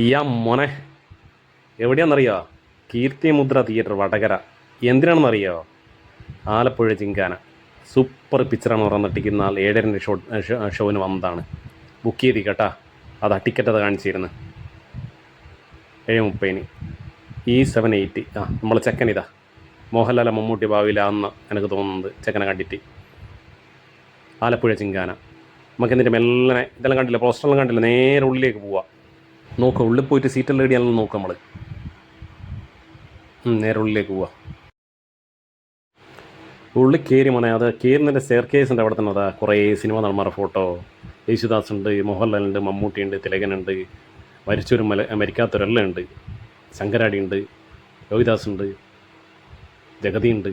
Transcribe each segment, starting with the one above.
ഇയാ മോനെ. എവിടെയാണെന്നറിയോ? കീർത്തിമുദ്ര തിയേറ്റർ വടകര. എന്തിനാണെന്നറിയോ? ആലപ്പുഴ ചിങ്കാന സൂപ്പർ പിക്ചറാണ് പറഞ്ഞിട്ടിരിക്കുന്ന ആൾ ഏഴരന്റെ ഷോ ഷോവിന് വന്നതാണ്. ബുക്ക് ചെയ്തി കേട്ടാ. അതാ ടിക്കറ്റ് അത് കാണിച്ചിരുന്നു. ഏഴ് മുപ്പതിന് ഇ സെവൻ എയ്റ്റ് ആ നമ്മളെ ചെക്കൻ ഇതാ. മോഹൻലാലെ മമ്മൂട്ടി ഭാവിയിലാന്ന് എനിക്ക് തോന്നുന്നത് ചെക്കനെ കണ്ടിട്ട്. ആലപ്പുഴ ചിങ്കാന നമുക്ക് എന്നിട്ട് മെല്ലനെ ഇതെല്ലാം കണ്ടില്ല? പോസ്റ്ററെല്ലാം കണ്ടില്ല? നേരെ ഉള്ളിലേക്ക് പോവാം. നോക്കാം ഉള്ളിൽ പോയിട്ട് സീറ്റെല്ലാം റെഡിയാണെന്ന് നോക്കാം നമ്മൾ നേരെ ഉള്ളിലേക്ക് പോവാം. ഉള്ളിൽ കയറി മോനെ അത് കയറുന്നതിന്റെ സ്റ്റെയർ ഉണ്ട് അവിടെ തന്നെ അതാ. കുറേ സിനിമ നടന്മാരുടെ ഫോട്ടോ യേശുദാസ് ഉണ്ട് മോഹൻലാലുണ്ട് മമ്മൂട്ടിയുണ്ട് തിലകനുണ്ട് മരിച്ചൊരു മല മരിക്കാത്തൊരെല്ലാം ഉണ്ട്. ശങ്കരാടി ഉണ്ട് രോഹിദാസ് ഉണ്ട് ജഗതി ഉണ്ട്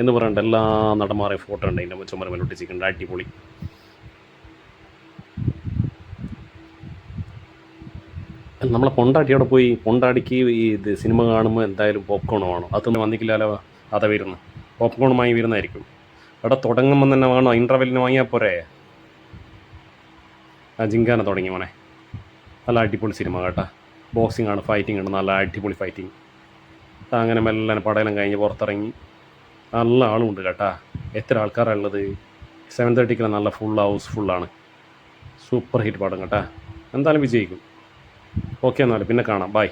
എന്ന് പറയേണ്ട എല്ലാ നടന്മാരെയും ഫോട്ടോ ഉണ്ട്. അതിന്റെ ചുമര മേലൊട്ടിച്ചിട്ടുണ്ട് അടിപൊളി. നമ്മളെ പൊണ്ടാട്ടി അവിടെ പോയി പൊണ്ടാടിക്ക് ഈ ഇത് സിനിമ കാണുമ്പോൾ എന്തായാലും പോപ്കോൺ വേണം. അതൊന്നും വന്നിക്കില്ലാലോ അതാ വരുന്നു. പോപ്കോൺ വാങ്ങി വരുന്നതായിരിക്കും. അവിടെ തുടങ്ങുമ്പോൾ തന്നെ വേണോ? ഇന്റർവെല്ലിന് വാങ്ങിയാൽ പോരെ? ആ ജിങ്കാന തുടങ്ങി മോനെ. നല്ല അടിപൊളി സിനിമ കേട്ടാ. ബോക്സിംഗ് ആണ് ഫൈറ്റിംഗ് ആണ് നല്ല അടിപൊളി ഫൈറ്റിംഗ് അങ്ങനെ മെല്ലെ പടയെല്ലാം കഴിഞ്ഞ് പുറത്തിറങ്ങി. നല്ല ആളുമുണ്ട് കേട്ടാ. എത്ര ആൾക്കാരാണ് ഉള്ളത് സെവൻ തേർട്ടിക്കുള്ള നല്ല ഫുൾ ഹൗസ് ഫുള്ളാണ് സൂപ്പർ ഹിറ്റ് പടം കേട്ടാ. എന്തായാലും വിജയിക്കും. ഓക്കെ എന്നാൽ പിന്നെ കാണാം. ബൈ.